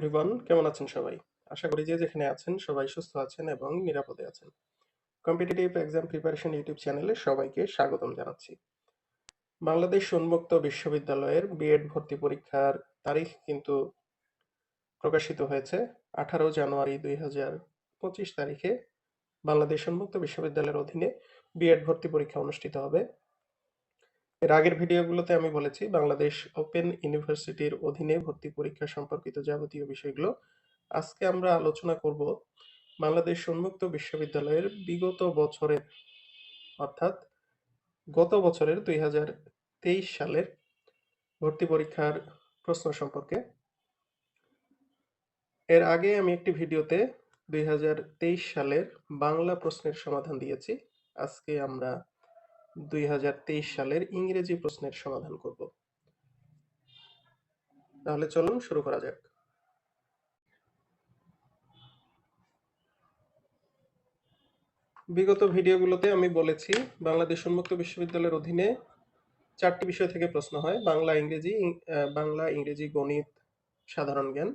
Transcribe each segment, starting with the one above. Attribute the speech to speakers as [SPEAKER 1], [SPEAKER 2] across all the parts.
[SPEAKER 1] Everyone কেমন আছেন সবাই? আশা করি যে যেখানে আছেন সবাই সুস্থ আছেন এবং নিরাপদে আছেন। কম্পিটিটিভ এক্সাম প্রিপারেশন ইউটিউব চ্যানেলে সবাইকে স্বাগতম জানাচ্ছি। বাংলাদেশ উন্মুক্ত বিশ্ববিদ্যালয়ের বিএড ভর্তি পরীক্ষার তারিখ কিন্তু প্রকাশিত হয়েছে আঠারো জানুয়ারি দুই হাজার পঁচিশ তারিখে। বাংলাদেশ উন্মুক্ত বিশ্ববিদ্যালয়ের অধীনে বিএড ভর্তি পরীক্ষা অনুষ্ঠিত হবে। এর আগের ভিডিওগুলোতে আমি বলেছি বাংলাদেশ ওপেন ইউনিভার্সিটির অধীনে ভর্তি পরীক্ষা সম্পর্কিত যাবতীয় বিষয়গুলো। আজকে আমরা আলোচনা করব বাংলাদেশ উন্মুক্ত বিশ্ববিদ্যালয়ের বিগত বছরের, অর্থাৎ গত বছরের দুই হাজার তেইশ সালের ভর্তি পরীক্ষার প্রশ্ন সম্পর্কে। এর আগে আমি একটি ভিডিওতে দুই হাজার তেইশ সালের বাংলা প্রশ্নের সমাধান দিয়েছি। আজকে আমরা দুই হাজার তেইশ সালের ইংরেজি প্রশ্নের সমাধান করব। তাহলে চলুন শুরু করা যাক। বিগত ভিডিওগুলোতে আমি বলেছি, বাংলাদেশ উন্মুক্ত বিশ্ববিদ্যালয়ের অধীনে চারটি বিষয় থেকে প্রশ্ন হয়, বাংলা, ইংরেজি বাংলা, ইংরেজি, গণিত, সাধারণ জ্ঞান।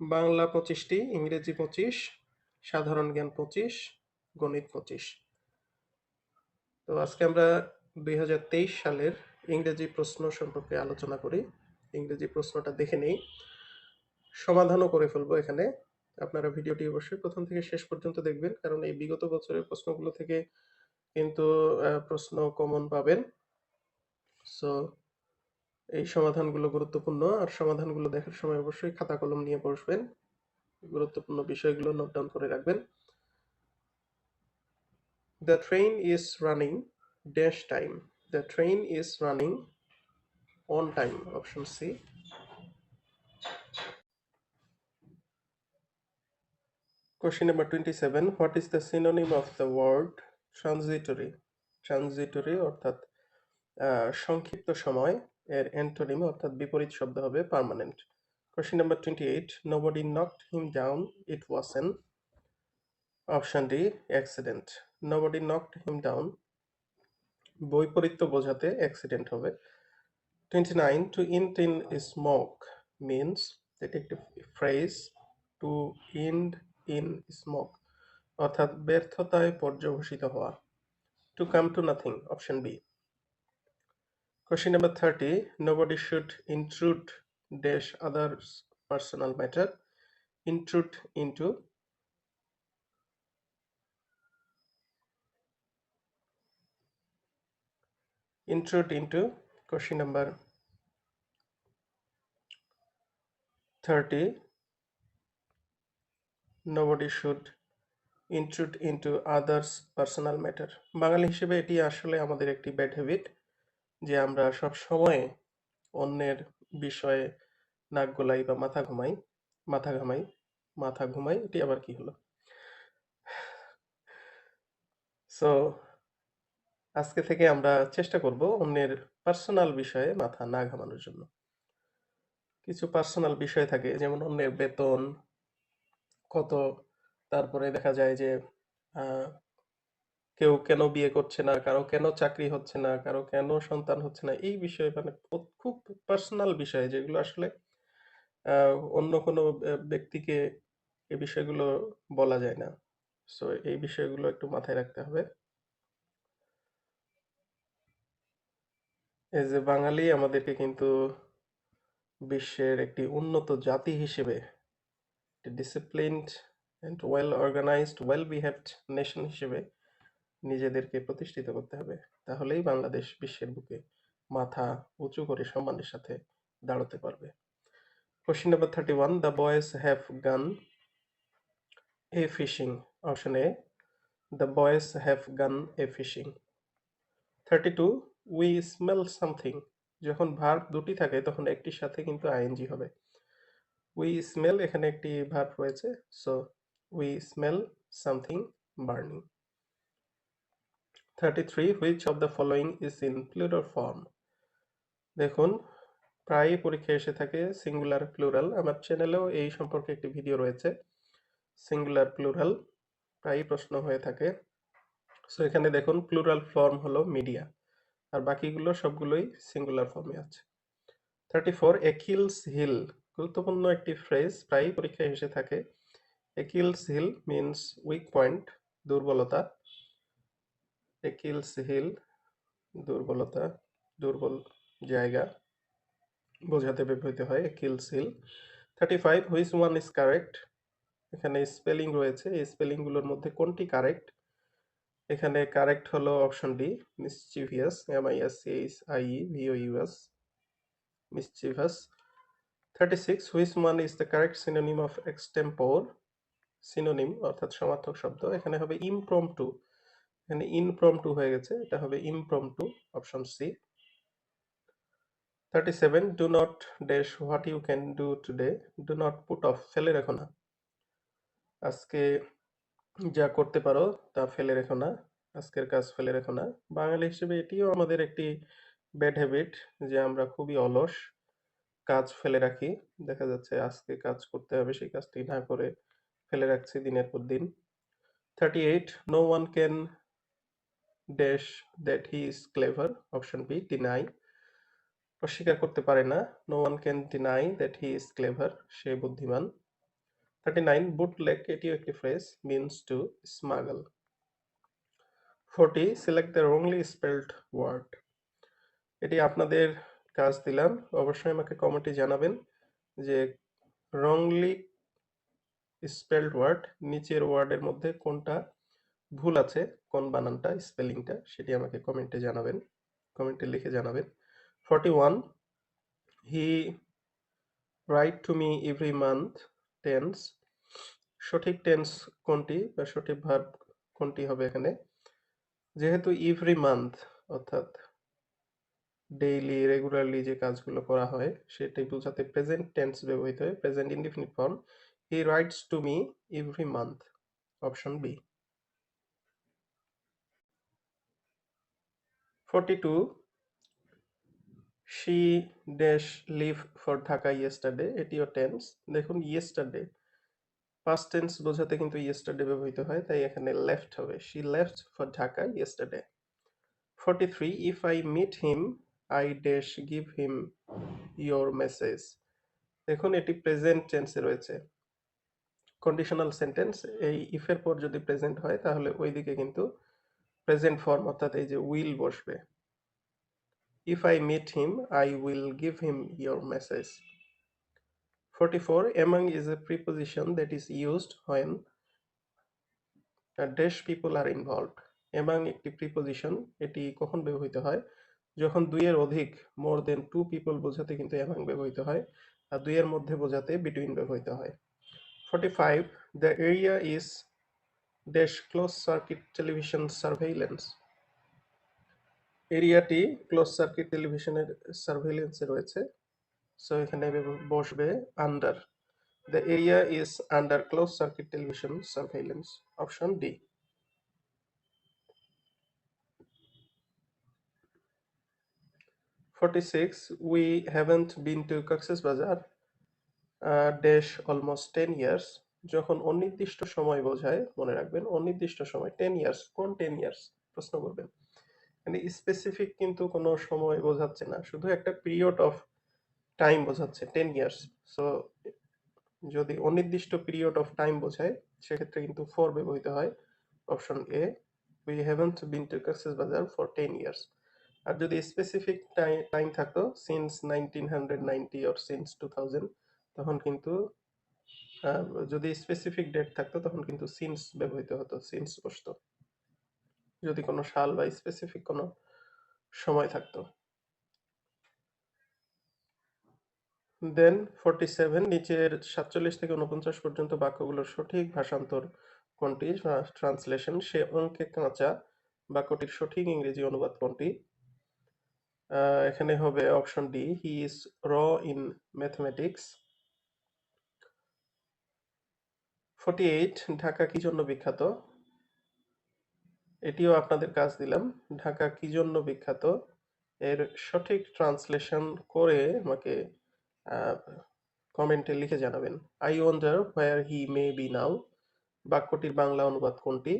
[SPEAKER 1] বাংলা পঁচিশটি, ইংরেজি পঁচিশ, সাধারণ জ্ঞান পঁচিশ, গণিত পঁচিশ। তো আজকে আমরা দুই হাজার তেইশ সালের ইংরেজি প্রশ্ন সম্পর্কে আলোচনা করি। ইংরেজি প্রশ্নটা দেখে নেই। সমাধানও করে ফেলব এখানে। আপনারা ভিডিওটি অবশ্যই প্রথম থেকে শেষ পর্যন্ত দেখবেন, কারণ এই বিগত বছরের প্রশ্নগুলো থেকে কিন্তু প্রশ্ন কমন পাবেন। সো এই সমাধানগুলো গুরুত্বপূর্ণ। আর সমাধানগুলো দেখার সময় অবশ্যই খাতা কলম নিয়ে বসবেন। গুরুত্বপূর্ণ বিষয়গুলো নোট ডাউন করে রাখবেন। The train is running dash time. The train is running on time. Option C Question number 27. What is the synonym of the word transitory? Transitory অর্থাৎ সংক্ষিপ্ত সময় এর অ্যান্টোনিম অর্থাৎ বিপরীত শব্দ হবে permanent question number twenty eight nobody knocked him down it was an option D accident nobody knocked him down বৈপরীত্য বোঝাতে accident হবে twenty nine to end in smoke means এটি একটি phrase to end in smoke অর্থাৎ ব্যর্থতায় পর্যবসিত হওয়া to come to nothing option B Question number 30. Nobody should intrude dash others personal matter. Intrude into intrude into question number 30. Nobody should intrude into others personal matter. Bengali হিসেবে এটি আসলে আমাদের একটি bad habit যে আমরা সব সময় অন্যের বিষয়ে নাক গলাই বা মাথা ঘুমাই, মাথা ঘামাই, মাথা ঘুমাই, এটি আবার কি হলো সো আজকে থেকে আমরা চেষ্টা করব অন্যের পার্সোনাল বিষয়ে মাথা না ঘামানোর জন্য। কিছু পার্সোনাল বিষয় থাকে, যেমন অন্যের বেতন কত, তারপরে দেখা যায় যে কেউ কেন বিয়ে করছে না, কারও কেন চাকরি হচ্ছে না, কারও কেন সন্তান হচ্ছে না, এই বিষয়ে মানে খুব- পার্সোনাল বিষয় যেগুলো আসলে অন্য কোনো ব্যক্তিকে এই বিষয়গুলো বলা যায় না। সো এই বিষয়গুলো একটু মাথায় রাখতে হবে। এই যে বাঙালি আমাদেরকে কিন্তু বিশ্বের একটি উন্নত জাতি হিসেবে disciplined and well organised well behaved nation হিসেবে নিজেদেরকে প্রতিষ্ঠিত করতে হবে। তাহলেই বাংলাদেশ বিশ্বের বুকে মাথা উঁচু করে সম্মানের সাথে দাঁড়াতে পারবে। Question number thirty one the boys have gone a fishing option A the boys have gone a fishing thirty two we smell something যখন ভার্ব দুটি থাকে, তখন একটির সাথে কিন্তু আইএনজি হবে। উই স্মেল এখানে একটি ভার্ব রয়েছে so we smell something burning thirty three which of the following is in plural form দেখুন, প্রায়ই পরীক্ষায় এসে থাকে সিঙ্গুলার প্লুরাল আমার চ্যানেলেও এই সম্পর্কে একটি ভিডিও রয়েছে সিঙ্গুলার প্লুরাল প্রায়ই প্রশ্ন হয়ে থাকে। সো এখানে দেখুন প্লুরাল ফর্ম হলো মিডিয়া আর বাকিগুলো সবগুলোই সিঙ্গুলার ফর্মে আছে। থার্টি ফোর একিলস হিল গুরুত্বপূর্ণ একটি ফ্রেজ প্রায়ই পরীক্ষায় এসে থাকে। Achilles heel means weak point দুর্বলতা। একিলস হিল দুর্বলতা, দুর্বল জায়গা, বোঝাতে ব্যবহৃত হয় Achilles heel thirty five which one is correct এখানে স্পেলিং রয়েছে। এই স্পেলিংগুলোর মধ্যে কোনটি কারেক্ট এখানে কারেক্ট হলো option D mischievous M I S H I E V O U S mischievous thirty six which one is the correct synonym of extempore synonym অর্থাৎ সমার্থক শব্দ। এখানে হবে ইমপ্রমটু এখানে ইনপ্রমটু হয়ে গেছে। এটা হবে impromptu option C thirty seven do not dash what you can do today do not put off ফেলে রেখো না। আজকে যা করতে পারো তা ফেলে রেখো না, আজকের কাজ ফেলে রেখো না। বাঙালি হিসেবে এটিও আমাদের একটি ব্যাড হ্যাবিট যে আমরা খুবই অলস কাজ ফেলে রাখি। দেখা যাচ্ছে আজকে কাজ করতে হবে, সেই কাজটি না করে ফেলে রাখছি দিনের পর দিন। Thirty eight no one can dash that he is clever option B deny অস্বীকার করতে পারে না no one can deny that he is clever সে বুদ্ধিমান। থার্টি নাইন এটিও একটি phrase means to smuggle forty select the wrongly spelled word এটি আপনাদের কাজ দিলাম। অবশ্যই আমাকে কমেন্টে জানাবেন যে রংলি স্পেল্ড ওয়ার্ড নিচের ওয়ার্ডের মধ্যে কোনটা ভুল আছে, কোন বানানটা স্পেলিংটা সেটি আমাকে কমেন্টে জানাবেন। কমেন্টে লিখে জানাবেন। Forty one he write to me every month tense সঠিক টেন্স কোনটি বা সঠিক ভার্ব কোনটি হবে এখানে? যেহেতু এভরি মান্থ অর্থাৎ ডেইলি রেগুলারলি যে কাজগুলো করা হয় সেটাই বোঝাতে প্রেজেন্ট টেন্স ব্যবহৃত হয় present indefinite form he writes to me every month option B forty two she dash leave for Dhaka yesterday এটিও টেন্স দেখুন ইয়েস্টারডে পাস্ট টেন্স বোঝাতে কিন্তু ইয়েস্টারডে ব্যবহৃত হয়, তাই এখানে লেফট হবে। She left for Dhaka yesterday forty three if I meet him I dash give him your message দেখুন, এটি প্রেজেন্ট টেন্সে রয়েছে। কন্ডিশনাল সেন্টেন্স এই ইফের পর যদি প্রেজেন্ট হয়, তাহলে ওই দিকে কিন্তু প্রেজেন্ট ফর্ম অর্থাৎ এই যে উইল বসবে। If I meet him I will give him your message 44 among is a preposition that is used when dash people are involved among একটি প্রিপোজিশন এটি কখন ব্যবহৃত হয় যখন দুইয়ের অধিক মোর দেন টু পিপল বোঝাতে কিন্তু among ব্যবহৃত হয় আর দুইয়ের মধ্যে বোঝাতে বিটুইন ব্যবহৃত হয় 45 the area is dash close circuit television surveillance এরিয়াটি ক্লোজ সার্কিট টেলিভিশনের সার্ভেইলেন্সে রয়েছে সো এখানে বসবে under the area is under close circuit television surveillance option D forty six we haven't been to Cox's Bazar dash almost ten years যখন অনির্দিষ্ট সময় বোঝায়, মনে রাখবেন, অনির্দিষ্ট সময় টেন ইয়ার্স কোন টেন ইয়ার্স প্রশ্ন করবেন। মানে স্পেসিফিক কিন্তু কোনো সময় বোঝাচ্ছে না, শুধু একটা পিরিয়ড অফ টাইম বোঝাচ্ছে টেন ইয়ার্স সো যদি অনির্দিষ্ট পিরিয়ড অফ টাইম বোঝায়, সেক্ষেত্রে কিন্তু ফোর ব্যবহৃত হয় option A we haven't been to Cox's Bazar for ten years আর যদি স্পেসিফিক টাইম থাকতো since nineteen hundred ninety or since two thousand তখন কিন্তু যদি স্পেসিফিক ডেট থাকতো, তখন কিন্তু সিন্স ব্যবহৃত হতো সিন্স বসতো। যদি কোনো সাল বা স্পেসিফিক কোনো সময় থাকতো। দেন ফর্টি সেভেন নিচের সাতচল্লিশ থেকে উনপঞ্চাশ পর্যন্ত বাক্যগুলোর সঠিক ভাষান্তর কোনটি? ট্রান্সলেশন সে অঙ্কে কাঁচা বাক্যটির সঠিক ইংরেজি অনুবাদ কোনটি? এখানে হবে option D he is raw in mathematics forty eight Dhaka কি জন্য বিখ্যাত? এটিও আপনাদের কাজ দিলাম। ঢাকা কি জন্য বিখ্যাত? এর সঠিক ট্রান্সলেশন করে আমাকে কমেন্টে লিখে জানাবেন I wonder where he may be now বাক্যটির বাংলা অনুবাদ কোনটি?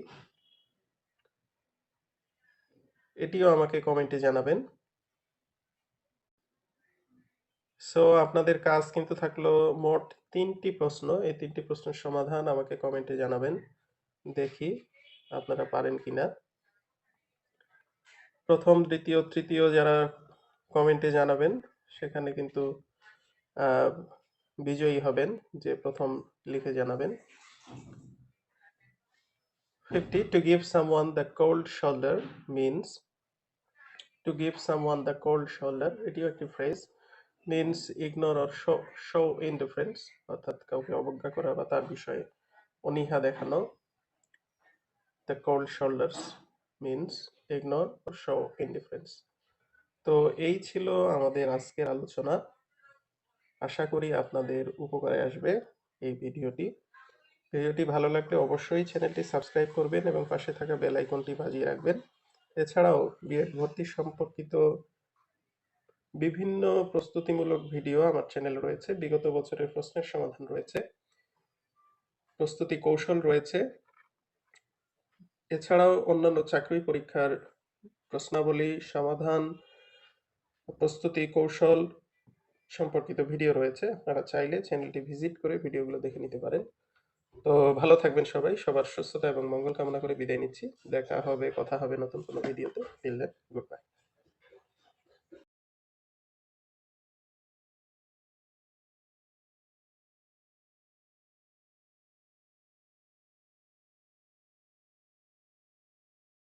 [SPEAKER 1] এটিও আমাকে কমেন্টে জানাবেন। সো আপনাদের কাজ কিন্তু থাকল মোট তিনটি প্রশ্ন। এই তিনটি প্রশ্নের সমাধান আমাকে কমেন্টে জানাবেন। দেখি আপনারা পারেন কিনা। প্রথম, দ্বিতীয়, তৃতীয় যারা কমেন্টে জানাবেন, সেখানে কিন্তু বিজয়ী হবেন, যে প্রথম লিখে জানাবেন। Fifty two give someone the cold shoulder means to give someone the cold shoulder এটিও একটি phrase means ignore or show show indifference অর্থাৎ কাউকে অবজ্ঞা করা বা তার বিষয়ে অনীহা দেখানো। The cold shoulders means ignore or show indifference তো এই ছিল আমাদের আজকের আলোচনা। আশা করি আপনাদের উপকারে আসবে এই ভিডিওটি। ভিডিওটি ভালো লাগলে অবশ্যই চ্যানেলটি সাবস্ক্রাইব করবেন এবং পাশে থাকা বেল আইকনটি বাজিয়ে রাখবেন। এছাড়াও বিএড ভর্তি সম্পর্কিত বিভিন্ন প্রস্তুতিমূলক ভিডিও আমার চ্যানেলে রয়েছে। বিগত বছরের প্রশ্নের সমাধান রয়েছে। প্রস্তুতি কৌশল রয়েছে। এছাড়াও অন্যান্য চাকরি পরীক্ষার প্রশ্নাবলী, সমাধান, প্রস্তুতি কৌশল সম্পর্কিত ভিডিও রয়েছে, আপনারা চাইলে চ্যানেলটি ভিজিট করে ভিডিওগুলো দেখে নিতে পারেন। তো ভালো থাকবেন সবাই, সবার সুস্থতা এবং মঙ্গল কামনা করে বিদায় নিচ্ছি। দেখা হবে, কথা হবে নতুন কোনো ভিডিওতে। Till good bye